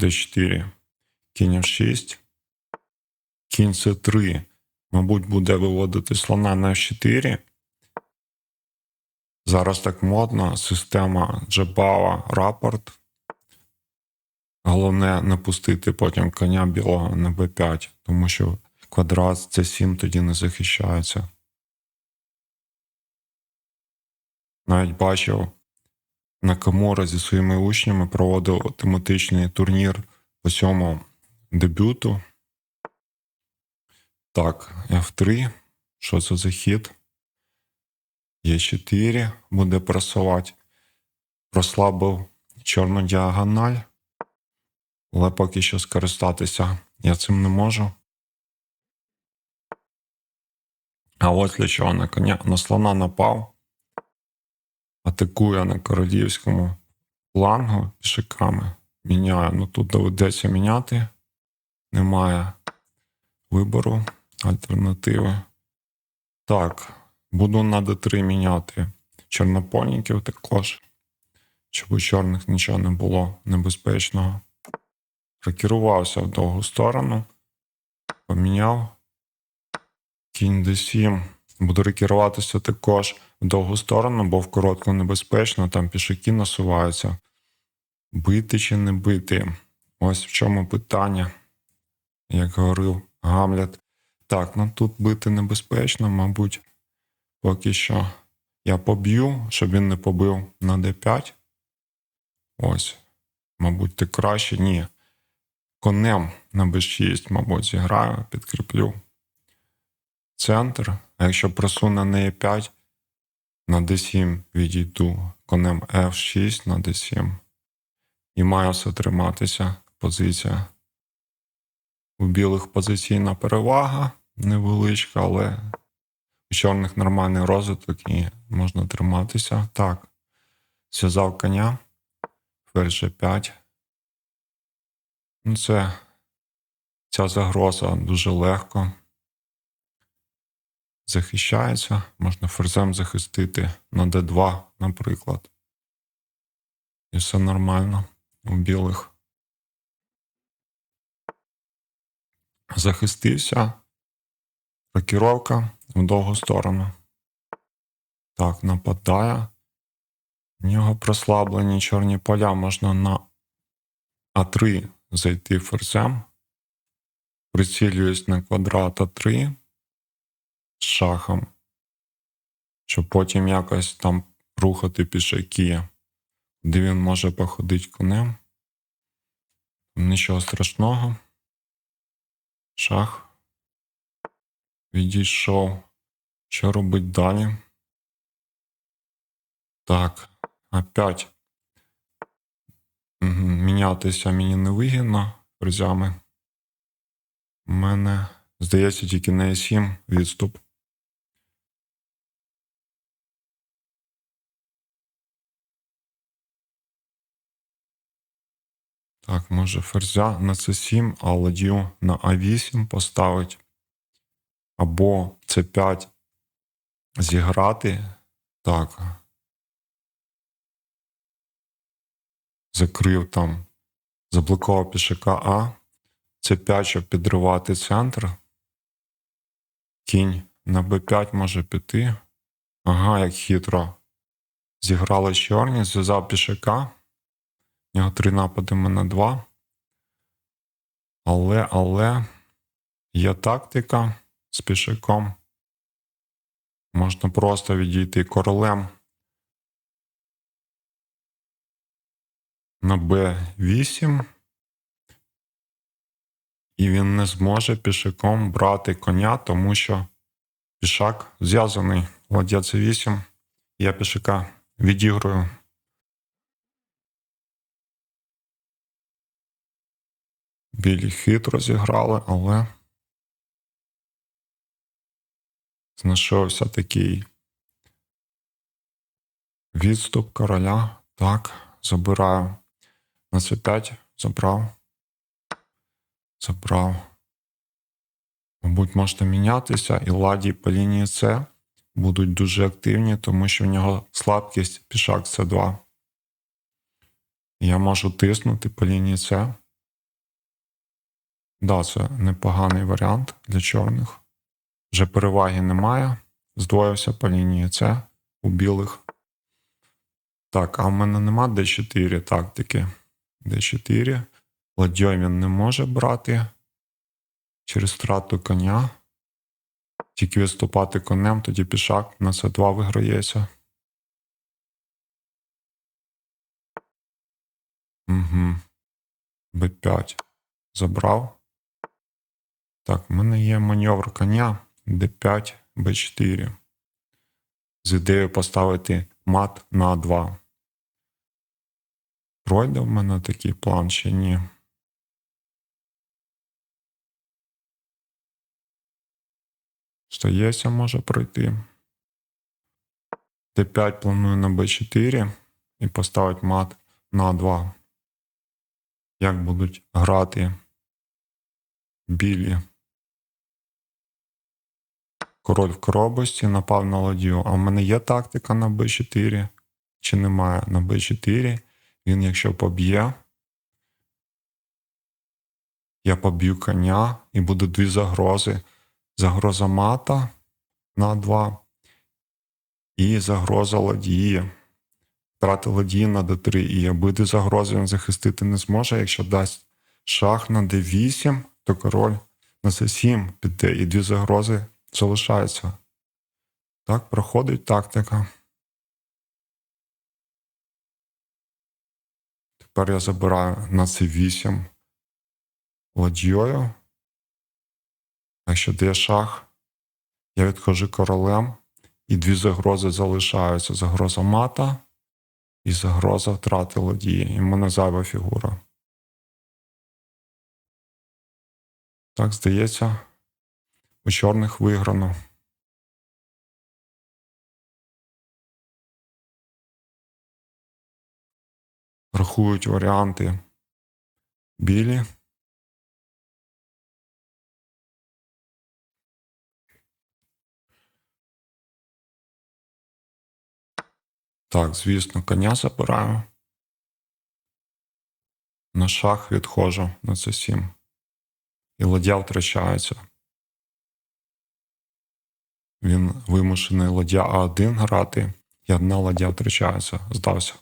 d4, кінь f6, кінь c3, мабуть, буде виводити слона на f4. Зараз так модно, система Джебава рапорт. Головне не пустити потім коня білого на b5, тому що квадрат c7 тоді не захищається. Навіть бачив Накамура зі своїми учнями проводив тематичний турнір по цьому дебюту. Так, F3. Що це за хід? Е4 буде просувати. Прослабив чорну діагональ. Але поки що скористатися я цим не можу. А ось для чого на коня на слона напав. Атакує на королівському флангу пішаками. Міняю. Ну тут доведеться міняти. Немає вибору, альтернативи. Так, буду на d3 міняти чорнопольників також, щоб у чорних нічого не було небезпечного. Прокерувався в довгу сторону, поміняв. Кінь d7. Буду рекеруватися також в довгу сторону, бо в коротку небезпечно, там пішаки насуваються. Бити чи не бити? Ось в чому питання, як говорив Гамлет. Так, ну тут бити небезпечно, мабуть, поки що я поб'ю, щоб він не побив на d5. Ось, мабуть, ти краще. Ні. Конем на b6, мабуть, зіграю, підкріплю центр. А якщо просуне на e5, на d7 відійду конем f6 на d7. І маю все триматися. Позиція. У білих позиційна перевага невеличка, але у чорних нормальний розвиток і можна триматися. Так. Зв'язав коня. Ферзь G5. Ну, це ця загроза дуже легко захищається. Можна ферзем захистити на d2, наприклад. І все нормально у білих. Захистився. Рокіровка в довгу сторону. Так, нападає. В нього прослаблені чорні поля можна на А3 зайти ферзем. Прицілююсь на квадрат А3 шахом, щоб потім якось там рухати пішаки, де він може походити конем. Нічого страшного. Шах. Відійшов. Що робить далі? Так, опять. Мінятися мені не вигідно ферзями. У мене, здається, тільки на e7 відступ. Так, може ферзя на c7, а ладью на А8 поставить. Або С5 зіграти. Так. Закрив там, заблокував пішака А. С5, щоб підривати центр. Кінь на Б5 може піти. Ага, як хитро. Зіграли чорні, зв'язав пішака. У нього три напади на два. Але, але є тактика з пішаком. Можна просто відійти королем на Б8. І він не зможе пішаком брати коня, тому що пішак зв'язаний ладья С8. Я пішака відіграю. Білі хитро зіграли, але знайшовся такий відступ короля. Так, забираю на c5, забрав. Забрав. Мабуть, можна мінятися, і ладі по лінії С будуть дуже активні, тому що в нього слабкість пішак С2. Я можу тиснути по лінії С. Да, це непоганий варіант для чорних. Вже переваги немає. Здвоївся по лінії С у білих. Так, а в мене нема D4 тактики. D4. Ладьой він не може брати через втрату коня. Тільки відступати конем, тоді пішак на С2 виграється. Угу. Б5. Забрав. Так, в мене є маневр коня d5, b4. З ідеєю поставити мат на А2. Пройде в мене такий план чи ні? Стається, може пройти. d5 планую на b4 і поставити мат на А2. Як будуть грати білі. Король в коробості напав на ладью. А в мене є тактика на b4. Чи немає на b4. Він, якщо поб'є, я поб'ю коня і буде дві загрози. Загроза мата на 2 і загроза ладії. Втрати ладії на d3 і обидві загрози він захистити не зможе. Якщо дасть шах на d8, то король на c7 піде, і дві загрози залишаються. Так, проходить тактика. Тепер я забираю на c8 ладьєю. Якщо де шах, я відходжу королем, і дві загрози залишаються. Загроза мата і загроза втрати ладії. І в мене зайва фігура. Так, здається, у чорних виграно. Рахують варіанти білі. Так, звісно, коня забираю. На шах відходжу на це 7 і ладья втрачається. Він вимушений ладья А1 грати, і одна ладья втрачається, здався.